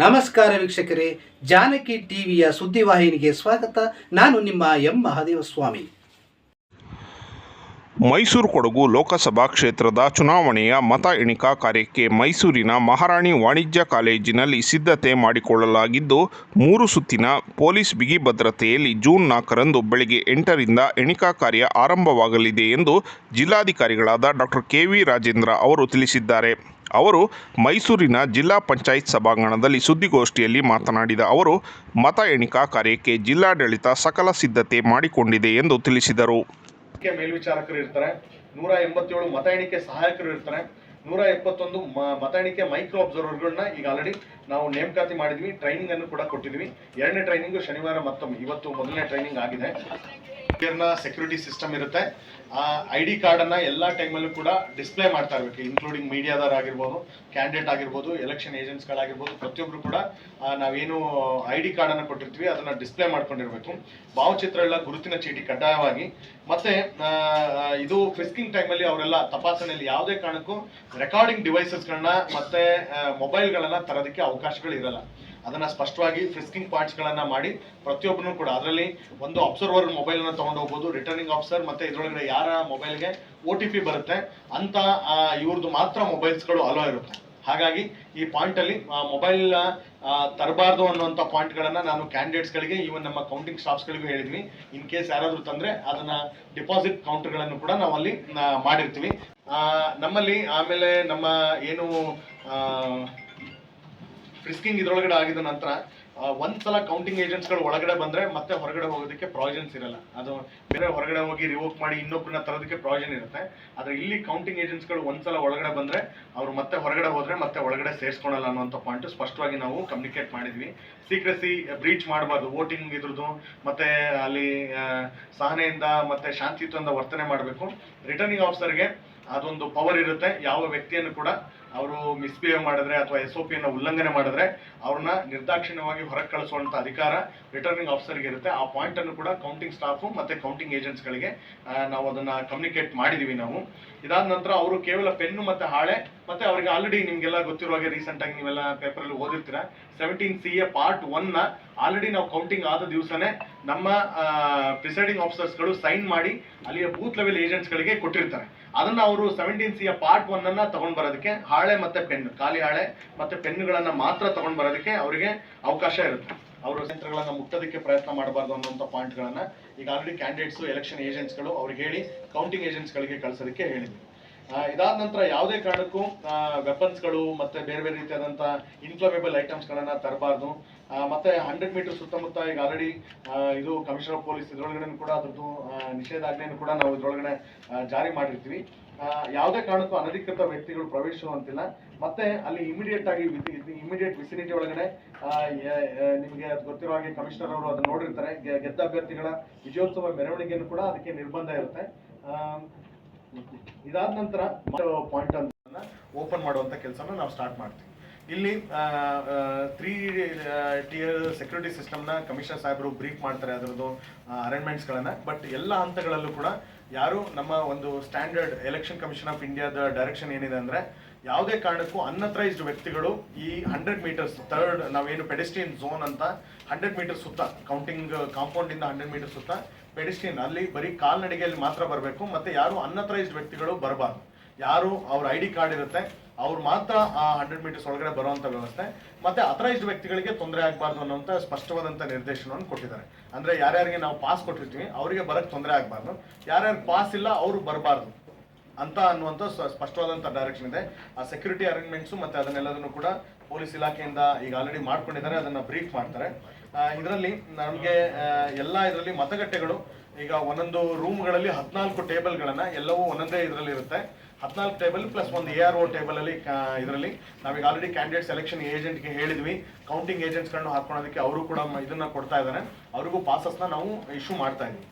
ನಮಸ್ಕಾರ ವೀಕ್ಷಕರೇ, ಜಾನಕಿ ಟಿವಿಯ ಸುದ್ದಿವಾಹಿನಿಗೆ ಸ್ವಾಗತ. ನಾನು ನಿಮ್ಮ ಎಂ. ಮಹಾದೇವ ಸ್ವಾಮಿ ಮೈಸೂರು ಕೊಡಗು ಲೋಕಸಭಾ ಕ್ಷೇತ್ರದ ಚುನಾವಣೆಯ ಮತ ಎಣಿಕಾ ಕಾರ್ಯಕ್ಕೆ ಮೈಸೂರಿನ ಮಹಾರಾಣಿ ವಾಣಿಜ್ಯ ಕಾಲೇಜಿನಲ್ಲಿ ಸಿದ್ಧತೆ ಮಾಡಿಕೊಳ್ಳಲಾಗಿದ್ದು, ಮೂರು ಸುತ್ತಿನ ಪೊಲೀಸ್ ಬಿಗಿ ಭದ್ರತೆಯಲ್ಲಿ ಜೂನ್ ನಾಲ್ಕರಂದು ಬೆಳಗ್ಗೆ ಎಂಟರಿಂದ ಎಣಿಕಾ ಕಾರ್ಯ ಆರಂಭವಾಗಲಿದೆ ಎಂದು ಜಿಲ್ಲಾಧಿಕಾರಿಗಳಾದ ಡಾಕ್ಟರ್ ಕೆ ವಿ ರಾಜೇಂದ್ರ ಅವರು ತಿಳಿಸಿದ್ದಾರೆ. ಅವರು ಮೈಸೂರಿನ ಜಿಲ್ಲಾ ಪಂಚಾಯತ್ ಸಭಾಂಗಣದಲ್ಲಿ ಸುದ್ದಿಗೋಷ್ಠಿಯಲ್ಲಿ ಮಾತನಾಡಿದ ಅವರು, ಮತ ಎಣಿಕಾ ಕಾರ್ಯಕ್ಕೆ ಜಿಲ್ಲಾಡಳಿತ ಸಕಲ ಸಿದ್ಧತೆ ಮಾಡಿಕೊಂಡಿದೆ ಎಂದು ತಿಳಿಸಿದರು. ಮೇಲ್ವಿಚಾರಕರು ಇರ್ತಾರೆ, ನೂರ ಎಂಬತ್ತೇಳು ಮತ ಎಣಿಕೆ ಸಹಾಯಕರು ಇರ್ತಾರೆ, ನೂರ ಎಪ್ಪತ್ತೊಂದು ಮತ ಎಣಿಕೆ ಮೈಕ್ರೋ ಅಬ್ಸರ್ವರ್ಗಳನ್ನ ಈಗ ಆಲ್ರೆಡಿ ನಾವು ನೇಮಕಾತಿ ಮಾಡಿದ್ವಿ ಟ್ರೈನಿಂಗ್ ಅನ್ನು ಕೂಡ ಕೊಟ್ಟಿದ್ವಿ ಎರಡನೇ ಟ್ರೈನಿಂಗ್ ಶನಿವಾರ ಮತ್ತೊಮ್ಮೆ, ಇವತ್ತು ಮೊದಲನೇ ಟ್ರೈನಿಂಗ್ ಆಗಿದೆ. ಸೆಕ್ಯೂರಿಟಿ ಸಿಸ್ಟಮ್ ಇರುತ್ತೆ. ಆ ಐ ಡಿ ಕಾರ್ಡ್ ಎಲ್ಲ ಟೈಮಲ್ಲೂ ಕೂಡ ಡಿಸ್ಪ್ಲೇ ಮಾಡ್ತಾ ಇರಬೇಕು. ಇನ್ಕ್ಲೂಡಿಂಗ್ ಮೀಡಿಯಾದವ್ರು ಆಗಿರ್ಬೋದು ಕ್ಯಾಂಡಿಡೇಟ್ ಆಗಿರ್ಬೋದು ಎಲೆಕ್ಷನ್ ಏಜೆಂಟ್ಸ್ಗಳಾಗಿರ್ಬೋದು ಪ್ರತಿಯೊಬ್ರು ಕೂಡ ನಾವೇನು ಐ ಡಿ ಕಾರ್ಡ್ ಅನ್ನ ಕೊಟ್ಟಿರ್ತೀವಿ, ಅದನ್ನ ಡಿಸ್ಪ್ಲೇ ಮಾಡ್ಕೊಂಡಿರ್ಬೇಕು. ಭಾವಚಿತ್ರ ಎಲ್ಲ ಗುರುತಿನ ಚೀಟಿ ಕಡ್ಡಾಯವಾಗಿ. ಮತ್ತೆ ಇದು ಫಿಸ್ಕಿಂಗ್ ಟೈಮಲ್ಲಿ ಅವರೆಲ್ಲ ತಪಾಸಣೆಯಲ್ಲಿ ಯಾವುದೇ ಕಾರಣಕ್ಕೂ ರೆಕಾರ್ಡಿಂಗ್ ಡಿವೈಸಸ್ಗಳನ್ನ ಮತ್ತೆ ಮೊಬೈಲ್ಗಳನ್ನ ತರೋದಕ್ಕೆ ಅವಕಾಶಗಳು ಇರಲ್ಲ. ಅದನ್ನ ಸ್ಪಷ್ಟವಾಗಿ ಫ್ರಿಸ್ಕಿಂಗ್ ಪಾಯಿಂಟ್ಸ್ ಗಳನ್ನ ಮಾಡಿ ಪ್ರತಿಯೊಬ್ಬನು ಕೂಡ ಅದರಲ್ಲಿ ಒಂದು ಅಬ್ಸರ್ವರ್ ಮೊಬೈಲ್ ಅನ್ನ ತಗೊಂಡು ಹೋಗ್ಬೋದು ರಿಟರ್ನಿಂಗ್ ಆಫೀಸರ್ ಮತ್ತೆ ಇದ್ರೊಳಗಡೆ ಯಾರ ಮೊಬೈಲ್ಗೆ ಒ ಟಿ ಪಿ ಬರುತ್ತೆ ಅಂತ ಇವ್ರದ್ದು ಮಾತ್ರ ಮೊಬೈಲ್ಸ್ಗಳು ಅಲೋ ಇರುತ್ತೆ. ಹಾಗಾಗಿ ಈ ಪಾಯಿಂಟ್ ಅಲ್ಲಿ ಮೊಬೈಲ್ ತರಬಾರ್ದು ಅನ್ನುವಂಥ ಪಾಯಿಂಟ್ ಗಳನ್ನ ನಾನು ಕ್ಯಾಂಡಿಡೇಟ್ಸ್ ಗಳಿಗೆ ಈವನ್ ನಮ್ಮ ಕೌಂಟಿಂಗ್ ಸ್ಟಾಫ್ಸ್ ಗಳಿಗೂ ಹೇಳಿದ್ವಿ. ಇನ್ ಕೇಸ್ ಯಾರಾದರೂ ತಂದ್ರೆ ಅದನ್ನ ಡಿಪಾಸಿಟ್ ಕೌಂಟರ್ಗಳನ್ನು ಕೂಡ ನಾವು ಅಲ್ಲಿ ಮಾಡಿರ್ತೀವಿ. ನಮ್ಮಲ್ಲಿ ಆಮೇಲೆ ನಮ್ಮ ಏನು ಫ್ರಿಸ್ಕಿಂಗ್ ಇದ್ರೊಳಗಡೆ ಆಗಿದ ನಂತರ ಒಂದ್ಸಲ ಕೌಂಟಿಂಗ್ ಏಜೆಂಟ್ಸ್ಗಳು ಒಳಗಡೆ ಬಂದ್ರೆ ಮತ್ತೆ ಹೊರಗಡೆ ಹೋಗೋದಕ್ಕೆ ಪ್ರಾವಿಜನ್ಸ್ ಇರಲ್ಲ. ಅದು ಬೇರೆ ಹೊರಗಡೆ ಹೋಗಿ ರಿವೋಕ್ ಮಾಡಿ ಇನ್ನೊಬ್ಬರನ್ನ ತರೋದಕ್ಕೆ ಪ್ರಾವಿಜನ್ ಇರುತ್ತೆ. ಆದ್ರೆ ಇಲ್ಲಿ ಕೌಂಟಿಂಗ್ ಏಜೆಂಟ್ಸ್ಗಳು ಒಂದ್ಸಲ ಒಳಗಡೆ ಬಂದ್ರೆ ಅವ್ರು ಮತ್ತೆ ಹೊರಗಡೆ ಹೋದ್ರೆ ಮತ್ತೆ ಒಳಗಡೆ ಸೇರಿಸ್ಕೊಳಲ್ಲ ಅನ್ನೋಂಥ ಪಾಯಿಂಟ್ ಸ್ಪಷ್ಟವಾಗಿ ನಾವು ಕಮ್ಯುನಿಕೇಟ್ ಮಾಡಿದ್ವಿ. ಸೀಕ್ರೆಸಿ ಬ್ರೀಚ್ ಮಾಡಬಾರ್ದು. ವೋಟಿಂಗ್ ಇದ್ರದ್ದು, ಮತ್ತೆ ಅಲ್ಲಿ ಸಹನೆಯಿಂದ, ಮತ್ತೆ ಶಾಂತಿಯುತದಿಂದ ವರ್ತನೆ ಮಾಡಬೇಕು. ರಿಟರ್ನಿಂಗ್ ಆಫೀಸರ್ಗೆ ಅದೊಂದು ಪವರ್ ಇರುತ್ತೆ. ಯಾವ ವ್ಯಕ್ತಿಯನ್ನು ಕೂಡ ಅವರು ಮಿಸ್ಬಿಹೇವ್ ಮಾಡಿದ್ರೆ ಅಥವಾ ಎಸ್ ಒ ಪಿಯನ್ನು ಉಲ್ಲಂಘನೆ ಮಾಡಿದ್ರೆ ಅವ್ರನ್ನ ನಿರ್ದಾಕ್ಷಿಣ್ಯವಾಗಿ ಹೊರಗೆ ಕಳಿಸುವಂತ ಅಧಿಕಾರ ರಿಟರ್ನಿಂಗ್ ಆಫೀಸರ್ಗೆ ಇರುತ್ತೆ. ಆ ಪಾಯಿಂಟ್ ಅನ್ನು ಕೂಡ ಕೌಂಟಿಂಗ್ ಸ್ಟಾಫ್ ಮತ್ತೆ ಕೌಂಟಿಂಗ್ ಏಜೆಂಟ್ಸ್ಗಳಿಗೆ ನಾವು ಅದನ್ನ ಕಮ್ಯುನಿಕೇಟ್ ಮಾಡಿದೀವಿ ನಾವು. ಇದಾದ ನಂತರ ಅವರು ಕೇವಲ ಪೆನ್ನು ಮತ್ತೆ ಹಾಳೆ ಮತ್ತೆ ಅವರಿಗೆ ಆಲ್ರೆಡಿ ನಿಮಗೆಲ್ಲ ಗೊತ್ತಿರೋ ಹಾಗೆ ರೀಸೆಂಟ್ ಆಗಿ ನೀವೆಲ್ಲ ಪೇಪರ್ ಅಲ್ಲಿ ಓದಿರ್ತೀರ. ಸೆವೆಂಟೀನ್ ಸಿ ಎ ಪಾರ್ಟ್ ಒನ್ನ ಆಲ್ರೆಡಿ ನಾವು ಕೌಂಟಿಂಗ್ ಆದ ದಿವಸನೇ ನಮ್ಮ ಪ್ರಿಸೈಡಿಂಗ್ ಆಫೀಸರ್ಸ್ಗಳು ಸೈನ್ ಮಾಡಿ ಅಲ್ಲಿಯ ಬೂತ್ ಲೆವೆಲ್ ಏಜೆಂಟ್ಸ್ ಗಳಿಗೆ ಕೊಟ್ಟಿರ್ತಾರೆ. ಅದನ್ನ ಅವರು ಸೆವೆಂಟೀನ್ ಸಿ ಪಾರ್ಟ್ ಒನ್ ಅನ್ನ ತಗೊಂಡ್ ಬರೋದಕ್ಕೆ ಹಾಳೆ ಮತ್ತೆ ಪೆನ್ ಖಾಲಿ ಹಾಳೆ ಮತ್ತೆ ಪೆನ್ಗಳನ್ನು ಮಾತ್ರ ತಗೊಂಡ್ ಬರೋದಕ್ಕೆ ಅವರಿಗೆ ಅವಕಾಶ ಇರುತ್ತೆ. ಅವರು ಯಂತ್ರಗಳನ್ನ ಮುಟ್ಟೋದಕ್ಕೆ ಪ್ರಯತ್ನ ಮಾಡಬಾರ್ದು ಅನ್ನುವಂಥ ಪಾಯಿಂಟ್ಗಳನ್ನು ಈಗ ಆಲ್ರೆಡಿ ಕ್ಯಾಂಡಿಡೇಟ್ಸ್ ಎಲೆಕ್ಷನ್ ಏಜೆಂಟ್ಸ್ಗಳು ಅವ್ರಿಗೆ ಹೇಳಿ ಕೌಂಟಿಂಗ್ ಏಜೆಂಟ್ಸ್ಗಳಿಗೆ ಕಳ್ಸೋದಕ್ಕೆ ಹೇಳಿದ್ವಿ ಆ, ಇದಾದ ನಂತರ ಯಾವುದೇ ಕಾರಣಕ್ಕೂ ವೆಪನ್ಸ್ಗಳು ಮತ್ತೆ ಬೇರೆ ಬೇರೆ ರೀತಿಯಾದಂಥ ಇನ್ಫ್ಲಮೇಬಲ್ ಐಟಮ್ಸ್ಗಳನ್ನ ತರಬಾರ್ದು. ಮತ್ತೆ ಹಂಡ್ರೆಡ್ ಮೀಟರ್ ಸುತ್ತಮುತ್ತ ಈಗ ಆಲ್ರೆಡಿ ಇದು ಕಮಿಷನರ್ ಪೊಲೀಸ್ ಇದ್ರೊಳಗಡೆ ಕೂಡ ಅದ್ರದ್ದು ನಿಷೇಧಾಜ್ಞೆಯನ್ನು ಕೂಡ ನಾವು ಇದ್ರೊಳಗಡೆ ಜಾರಿ ಮಾಡಿರ್ತೀವಿ. ಯಾವುದೇ ಕಾರಣಕ್ಕೂ ಅನಧಿಕೃತ ವ್ಯಕ್ತಿಗಳು ಪ್ರವೇಶಿಸುವಂತಿಲ್ಲ. ಮತ್ತೆ ಅಲ್ಲಿ ಇಮಿಡಿಯೇಟ್ ಆಗಿ ಇಮಿಡಿಯೇಟ್ ವಿಸಿನಿಟಿ ಒಳಗಡೆ ನಿಮಗೆ ಅದು ಗೊತ್ತಿರೋ ಹಾಗೆ ಕಮಿಷನರ್ ಅವರು ಅದನ್ನ ನೋಡಿರ್ತಾರೆ. ಗೆದ್ದ ಅಭ್ಯರ್ಥಿಗಳ ವಿಜಯೋತ್ಸವ ಮೆರವಣಿಗೆಯನ್ನು ಕೂಡ ಅದಕ್ಕೆ ನಿರ್ಬಂಧ ಇರುತ್ತೆ. ಇದಾದ ನಂತರ ಪಾಯಿಂಟ್ ಅಂತ ಓಪನ್ ಮಾಡುವಂತ ಕೆಲಸನ ನಾವು ಸ್ಟಾರ್ಟ್ ಮಾಡ್ತೀವಿ. ಇಲ್ಲಿ ತ್ರೀ ಟಿಯರ್ ಸೆಕ್ಯೂರಿಟಿ ಸಿಸ್ಟಮ್ನ ಕಮಿಷನರ್ ಸಾಹೇಬರು ಬ್ರೀಫ್ ಮಾಡ್ತಾರೆ ಅದರದ್ದು ಅರೇಂಜ್ಮೆಂಟ್ಸ್ಗಳನ್ನ ಬಟ್ ಎಲ್ಲ ಹಂತಗಳಲ್ಲೂ ಕೂಡ ಯಾರು ನಮ್ಮ ಒಂದು ಸ್ಟ್ಯಾಂಡರ್ಡ್ ಎಲೆಕ್ಷನ್ ಕಮಿಷನ್ ಆಫ್ ಇಂಡಿಯಾದ ಡೈರೆಕ್ಷನ್ ಏನಿದೆ ಅಂದ್ರೆ, ಯಾವುದೇ ಕಾರಣಕ್ಕೂ ಅನ್ಅಥರೈಸ್ಡ್ ವ್ಯಕ್ತಿಗಳು ಈ ಹಂಡ್ರೆಡ್ ಮೀಟರ್ಸ್ ಥರ್ಡ್ ನಾವೇನು ಪೆಡೆಸ್ಟ್ರಿಯನ್ ಝೋನ್ ಅಂತ ಹಂಡ್ರೆಡ್ ಮೀಟರ್ ಸುತ್ತ ಕೌಂಟಿಂಗ್ ಕಾಂಪೌಂಡ್ ಇಂದ ಹಂಡ್ರೆಡ್ ಮೀಟರ್ ಸುತ್ತ ಪೆಡೆಸ್ಟ್ರಿಯನ್ ಅಲ್ಲಿ ಬರೀ ಕಾಲ್ನಡಿಗೆಯಲ್ಲಿ ಮಾತ್ರ ಬರಬೇಕು, ಮತ್ತೆ ಯಾರು ಅನ್ಅಥರೈಸ್ಡ್ ವ್ಯಕ್ತಿಗಳು ಬರಬಾರ್ದು. ಯಾರು ಅವ್ರ ಐ ಡಿ ಕಾರ್ಡ್ ಇರುತ್ತೆ, ಅವ್ರು ಮಾತ್ರ ಆ ಹಂಡ್ರೆಡ್ ಮೀಟರ್ಸ್ ಒಳಗಡೆ ಬರುವಂತ ವ್ಯವಸ್ಥೆ. ಮತ್ತೆ ಅಥರೈಸ್ಡ್ ವ್ಯಕ್ತಿಗಳಿಗೆ ತೊಂದರೆ ಆಗಬಾರ್ದು ಅನ್ನುವಂತ ಸ್ಪಷ್ಟವಾದಂಥ ನಿರ್ದೇಶನವನ್ನು ಕೊಟ್ಟಿದ್ದಾರೆ. ಅಂದ್ರೆ ಯಾರ್ಯಾರಿಗೆ ನಾವು ಪಾಸ್ ಕೊಟ್ಟಿರ್ತೀವಿ, ಅವರಿಗೆ ಬರಕ್ ತೊಂದರೆ ಆಗಬಾರ್ದು. ಯಾರ್ಯಾರು ಪಾಸ್ ಇಲ್ಲ, ಅವರು ಬರಬಾರ್ದು ಅಂತ ಅನ್ನುವಂಥ ಸ್ಪಷ್ಟವಾದಂಥ ಡೈರೆಕ್ಷನ್ ಇದೆ. ಆ ಸೆಕ್ಯೂರಿಟಿ ಅರೇಂಜ್ಮೆಂಟ್ಸು ಮತ್ತೆ ಅದನ್ನೆಲ್ಲದನ್ನು ಕೂಡ ಪೊಲೀಸ್ ಇಲಾಖೆಯಿಂದ ಈಗ ಆಲ್ರೆಡಿ ಮಾಡ್ಕೊಂಡಿದ್ದಾರೆ, ಅದನ್ನ ಬ್ರೀಫ್ ಮಾಡ್ತಾರೆ. ಇದರಲ್ಲಿ ನಮಗೆ ಎಲ್ಲ ಇದರಲ್ಲಿ ಮತಗಟ್ಟೆಗಳು, ಈಗ ಒಂದೊಂದು ರೂಮ್ಗಳಲ್ಲಿ ಹದಿನಾಲ್ಕು ಟೇಬಲ್ಗಳನ್ನು ಎಲ್ಲವೂ ಒಂದೊಂದೇ ಇದರಲ್ಲಿ ಇರುತ್ತೆ. ಹದಿನಾಲ್ಕು ಟೇಬಲ್ ಪ್ಲಸ್ ಒಂದು ಎ ಆರ್ ಒ ಟೇಬಲ್ ಅಲ್ಲಿ ಇದರಲ್ಲಿ ನಾವೀಗ ಆಲ್ರೆಡಿ ಕ್ಯಾಂಡಿಡೇಟ್ ಸೆಲೆಕ್ಷನ್ ಏಜೆಂಟ್ಗೆ ಹೇಳಿದ್ವಿ. ಕೌಂಟಿಂಗ್ ಏಜೆಂಟ್ಸ್ಗಳನ್ನು ಹಾಕೊಳ್ಳೋದಕ್ಕೆ ಅವರು ಕೂಡ ಇದನ್ನು ಕೊಡ್ತಾ ಇದ್ದಾರೆ ಅವ್ರಿಗೂ ಪಾಸಸ್ನ ನಾವು ಇಶ್ಯೂ ಮಾಡ್ತಾ ಇದ್ವಿ.